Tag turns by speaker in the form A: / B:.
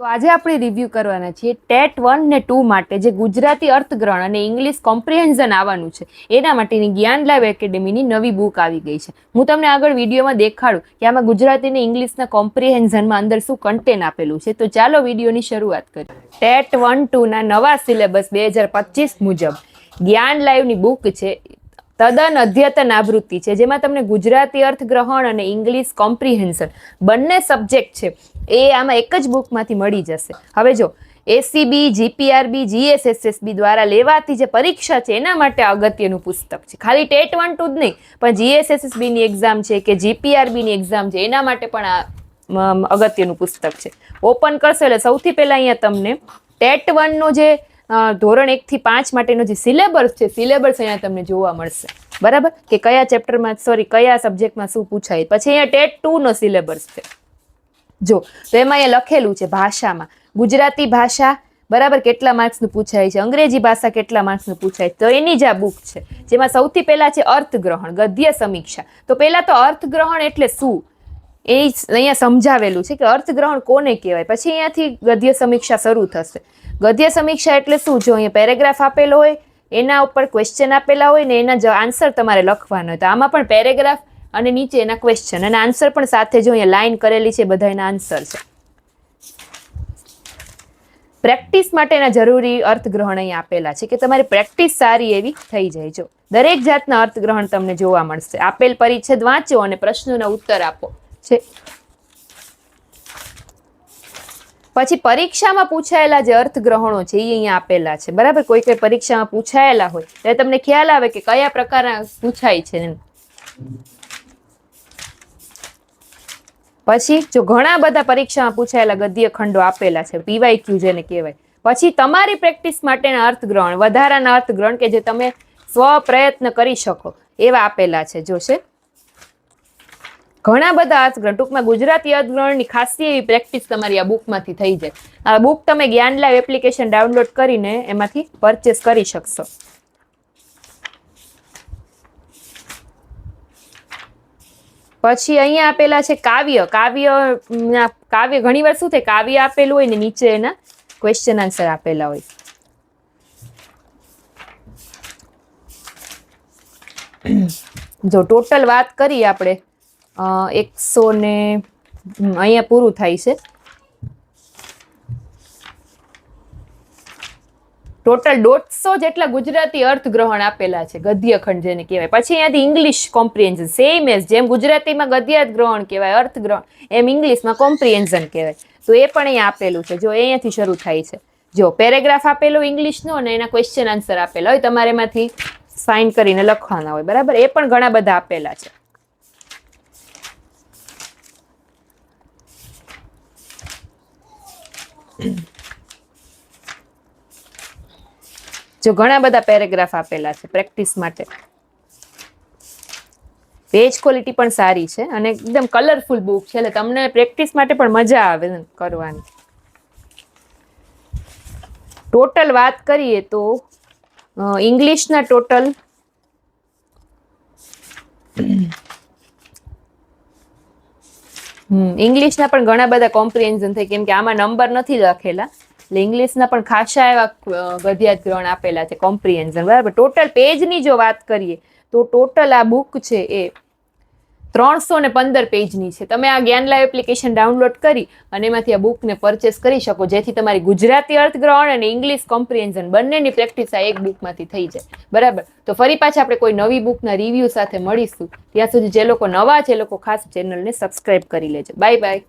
A: તો આજે આપણે રિવ્યૂ કરવાના છીએ ટેટ વન ને ટુ માટે જે ગુજરાતી અર્થગ્રહણ અને ઇંગ્લિશ કોમ્પ્રિહેન્ઝન આવવાનું છે, એના માટેની જ્ઞાન લાઈવ એકેડેમીની નવી બુક આવી ગઈ છે. હું તમને આગળ વિડીયોમાં દેખાડું કે આમાં ગુજરાતી ને ઇંગ્લિશના કોમ્પ્રિહેન્ઝનમાં અંદર શું કન્ટેન આપેલું છે. તો ચાલો વિડીયોની શરૂઆત કરીએ. ટેટ વન ટુના નવા સિલેબસ બે હજાર પચીસ મુજબ જ્ઞાન લાઈવની બુક છે તદ્દન અધ્યતન આવૃત્તિ છે, જેમાં તમને ગુજરાતી અર્થગ્રહણ અને ઇંગ્લિશ કોમ્પ્રિહેન્શન બંને સબ્જેક્ટ છે. એ આમાં એક જ બુકમાંથી મળી જશે. હવે જો એસીબી જીપીઆરબી જીએસએસએસબી દ્વારા લેવાતી જે પરીક્ષા છે, એના માટે અગત્યનું પુસ્તક છે. ખાલી ટેટ વન ટુ જ નહીં, પણ જીએસએસએસબીની એક્ઝામ છે કે જીપીઆરબીની એક્ઝામ છે, એના માટે પણ આ અગત્યનું પુસ્તક છે. ઓપન કરશો એટલે સૌથી પહેલાં અહીંયા તમને ટેટ વનનો જે ધોરણ એકથી પાંચ માટેનો જે સિલેબસ છે સિલેબસ અહીંયા તમને જોવા મળશે. બરાબર? કે કયા ચેપ્ટરમાં સોરી કયા સબ્જેક્ટમાં શું પૂછાય? પછી અહીંયા ટેટ ટુનો સિલેબસ છે. જો, તો એમાં અહીંયા લખેલું છે ભાષામાં. ગુજરાતી ભાષા, બરાબર, કેટલા માર્ક્સનું પૂછાય છે? અંગ્રેજી ભાષા કેટલા માર્ક્સનું પૂછાય? તો એની જ આ બુક છે. જેમાં સૌથી પહેલાં છે અર્થગ્રહણ, ગદ્ય સમીક્ષા. તો પહેલાં તો અર્થગ્રહણ એટલે શું? એ અહીંયા સમજાવેલું છે કે અર્થગ્રહણ કોને કહેવાય? પછી અહીંયાથી ગદ્ય સમીક્ષા શરૂ થશે. ગદ્ય સમીક્ષા એટલે શું? જો અહીંયા પેરેગ્રાફ આપેલો હોય, એના ઉપર ક્વેશ્ચન આપેલા હોય ને એના આન્સર તમારે લખવાનો હોય. તો આમાં પણ પેરેગ્રાફ અને નીચે એના ક્વેશ્ચન અને આન્સર પણ સાથે જો અહીંયા લાઈન કરેલી છે બધા એના આન્સર છે. પ્રેક્ટિસ માટેના જરૂરી અર્થગ્રહણ અહીં આપેલા છે કે તમારી પ્રેક્ટિસ સારી એવી થઈ જાય. જો દરેક જાતના અર્થગ્રહણ તમને જોવા મળશે. આપેલ પરિચ્છેદ વાંચો અને પ્રશ્નોના ઉત્તર આપો. છે. પછી પરીક્ષામાં પૂછાયેલા જે અર્થગ્રહણો છે, એ અહીંયા આપેલા છે. બરાબર? કોઈ કોઈ પરીક્ષામાં પૂછાયેલા હોય. ત્યારે તમને ખ્યાલ આવે કે કયા પ્રકારના પૂછાય છે. પછી જો ઘણા બધા પરીક્ષામાં પૂછાયેલા ગદ્ય ખંડો આપેલા છે પીવાય ક્યુ જેને કહેવાય. પછી તમારી પ્રેક્ટિસ માટેના અર્થગ્રહણ, વધારાના અર્થગ્રહણ કે જે તમે સ્વ પ્રયત્ન કરી શકો, એવા આપેલા છે. જો છે ઘણા બધા અર્થગ્રહણ ટૂંકમાં ગુજરાતી અર્થગ્રહણની ખાસી એવી પ્રેક્ટિસ તમારી આ બુકમાંથી થઈ જાય આ બુક તમે જ્ઞાન લાઈવ એપ્લિકેશન ડાઉનલોડ કરીને એમાંથી પરચેસ કરી શકશો. પછી અહીંયા આપેલા છે કાવ્ય. કાવ્ય કાવ્ય ઘણીવાર શું થાય? કાવ્ય આપેલું હોય ને નીચે એના ક્વેશ્ચન આન્સર આપેલા હોય. જો ટોટલ વાત કરીએ આપણે. એકસો ને અહીંયા પૂરું થાય છે. ટોટલ દોઢસો જેટલા ગુજરાતી અર્થગ્રહણ આપેલા છે, ગદ્યખંડ જેને કહેવાય. પછી અહીંયાથી ઇંગ્લિશ કોમ્પ્રિહેન્શન સેમ એઝ જેમ ગુજરાતીમાં ગદ્યાર્થ ગ્રહણ કહેવાય, અર્થગ્રહણ, એમ ઇંગ્લિશમાં કોમ્પ્રિહેન્શન કહેવાય. તો એ પણ અહીંયા આપેલું છે. જો અહીંયાથી શરૂ થાય છે. જો પેરેગ્રાફ આપેલો ઇંગ્લિશનો અને એના ક્વેશ્ચન આન્સર આપેલા હોય, તમારે એમાંથી સાઇન કરીને લખવાના હોય. બરાબર? એ પણ ઘણા બધા આપેલા છે. જો ઘણા બધા પેરેગ્રાફ આપેલા છે પ્રેક્ટિસ માટે. પેજ ક્વોલિટી પણ સારી છે અને એકદમ કલરફુલ બુક છે, એટલે તમને પ્રેક્ટિસ માટે પણ મજા આવે કરવાની. ટોટલ વાત કરીએ તો ઇંગ્લિશના ટોટલ ઇંગ્લિશના પણ ઘણા બધા કોમ્પ્રિહેન્શન થાય કેમ કે આમાં નંબર નથી લખેલા. એટલે ઇંગ્લિશના પણ ખાસા એવા અ, ગ્રહણ આપેલા છે કોમ્પ્રિહેન્શન બરાબર? ટોટલ પેજની જો વાત કરીએ તો ટોટલ આ બુક છે એ ત્રણસો ને પંદર પેજની છે. તમે આ જ્ઞાન લાઈવ એપ્લિકેશન ડાઉનલોડ કરી અને એમાંથી આ બુકને પરચેસ કરી શકો, જેથી તમારી ગુજરાતી અર્થગ્રહણ અને ઇંગ્લિશ કોમ્પ્રિહેન્ઝન બંનેની પ્રેક્ટિસ આ એક બુકમાંથી થઈ જાય. બરાબર? તો ફરી પાછા આપણે કોઈ નવી બુકના રિવ્યૂ સાથે મળીશું. ત્યાં સુધી જે લોકો નવા છે એ લોકો ખાસ ચેનલને સબસ્ક્રાઈબ કરી લેજો. Bye bye